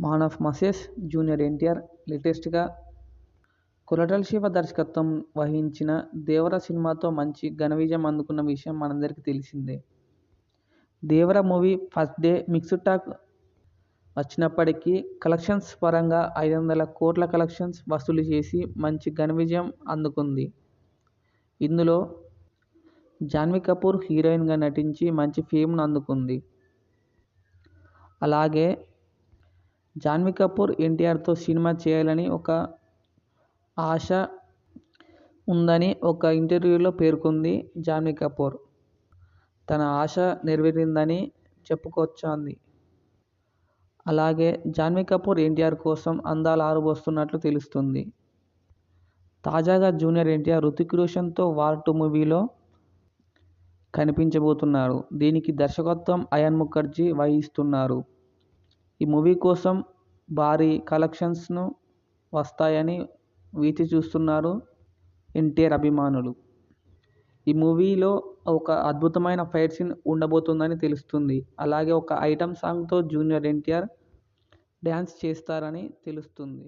Man of masses junior NTR లేటెస్ట్గా కొరటాల శివ దర్శకత్వం వహించిన దేవర సినిమాతో మంచి ఘన విజయం అందుకున్న విషయం మనందరికీ తెలిసిందే. Devara movie first day mixed talk వచ్చినప్పటికీ కలెక్షన్స్ పరంగా ఐదు వందల కోట్ల కలెక్షన్స్ వసూలు చేసి మంచి ఘన విజయం అందుకుంది. ఇందులో జాన్వీ కపూర్ హీరోయిన్గా నటించి మంచి ఫేమ్ను అందుకుంది. అలాగే జాన్వీ కపూర్ ఎన్టీఆర్తో సినిమా చేయాలని ఒక ఆశ ఉందని ఒక ఇంటర్వ్యూలో పేర్కొంది జాన్వీ కపూర్. తన ఆశ నెరవేరిందని చెప్పుకొచ్చింది. అలాగే జాన్వీ కపూర్ ఎన్టీఆర్ కోసం అందాలు ఆరబోస్తున్నట్లు తెలుస్తుంది. తాజాగా జూనియర్ ఎన్టీఆర్ హృతిక్ రోషన్తో వార్ టూ మూవీలో కనిపించబోతున్నారు. దీనికి దర్శకత్వం అయాన్ ముఖర్జీ వహిస్తున్నారు. ఈ మూవీ కోసం భారీ కలెక్షన్స్ను వస్తాయని వేచి చూస్తున్నారు ఎన్టీఆర్ అభిమానులు. ఈ మూవీలో ఒక అద్భుతమైన ఫైట్ సీన్ ఉండబోతుందని తెలుస్తుంది. అలాగే ఒక ఐటమ్ సాంగ్తో జూనియర్ ఎన్టీఆర్ డ్యాన్స్ చేస్తారని తెలుస్తుంది.